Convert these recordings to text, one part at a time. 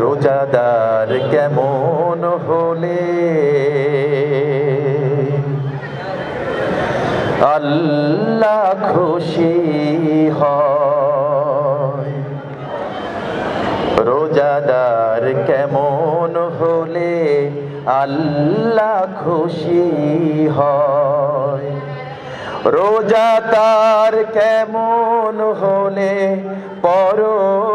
রোজাদার কেমন হলে। আল্লাহ খুশি হয়। রোজাদার কেমন হলে আল্লাহ খুশি হয়। রোজা তার কেমন হলে পরকালে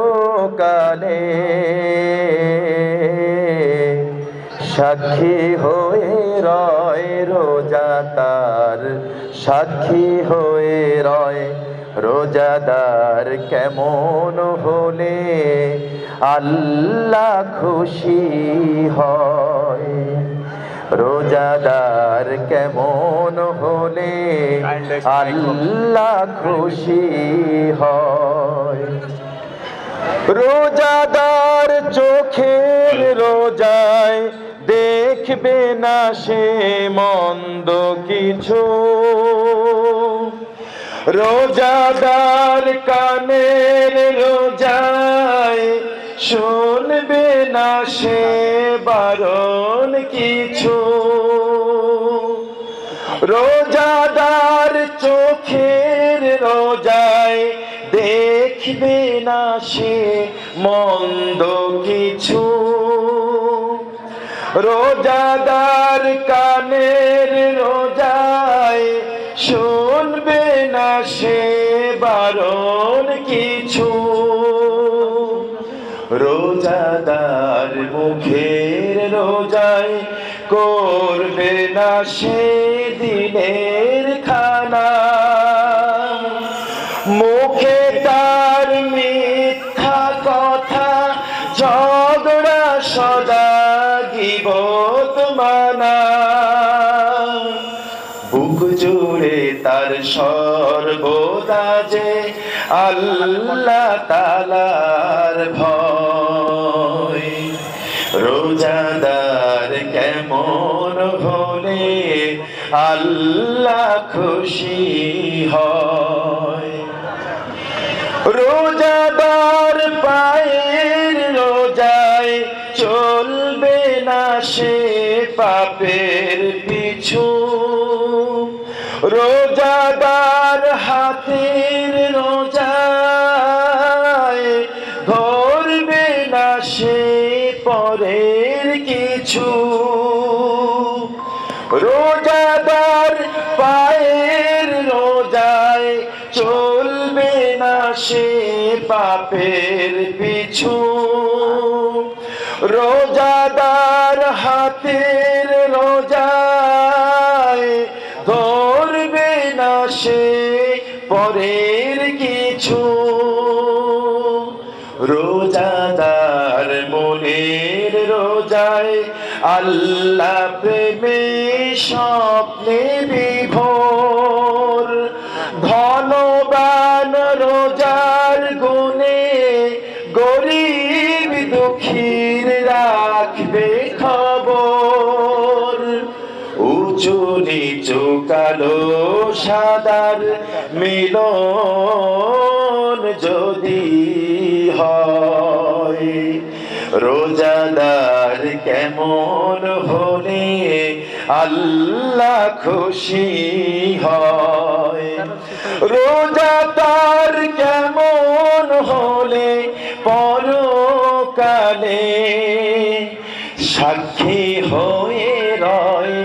সাক্ষী হয়ে রয় রোজা তার। সাক্ষী হয়ে রয় রোজাদার কেমন হলে? আল্লাহ খুশি হয়। রোজাদার কেমন হলে? আল্লাহ খুশি হয়। রোজাদার চোখের রোজায় দেখবে না সে মন্দ কিছু। রোজাদার কানের রোজায় শুনবে না সে বারণ কিছু। রোজাদার চোখের রোজায় দেখবে না সে মন্দ কিছু। রোজাদার কানের রোজায় শুনবে না সে বারণ কিছু। রোজাদার মুখের রোজায় করবে না সে দিনের খানা। মুখে তার মিথ্যা কথা ঝগড়া সদা সর্বদা যে আল্লাহ তালার ভয়। রোজাদার কেমন হলে আল্লাহ খুশি হয়। রোজাদার পায়ের রোজায় চলবে না সে পাপের রোজাদার হাতের রোজায় ধরবে না সে পরের কিছু। রোজাদার পায়ের রোজায় চলবে না সে পাপের পিছু। রোজাদার হাতের কিছু রোজাদার মনের রোজায় আল্লাহ প্রেমে স্বপ্নে বিভোর। উঁচু চুকালো কালো সাদার মিলন যদি হয়। রোজাদার কেমন হলে আল্লাহ খুশি হয়। রোজাদার কেমন পরকালে সাক্ষী হয়ে রয়,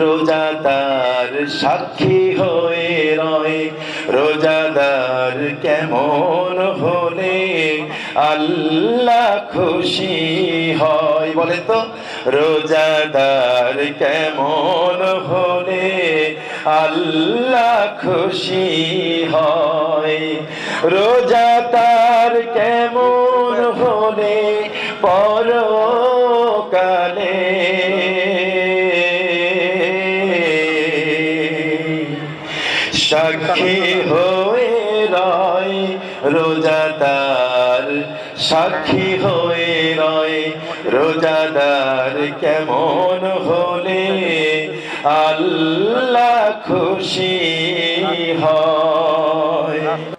রোজাদার সাক্ষী হয়ে রয়, রোজাদার কেমন হলে আল্লাহ খুশি হয়। বলে তো, রোজাদার কেমন হলে আল্লাহ খুশি হয় রোজা তার কেমন হলে পরকালে। সাক্ষী হয়ে রয় রোজাদার, সাক্ষী হয়ে রয় রোজাদার, কেমন হলে আল্লাহ খুশি হয়?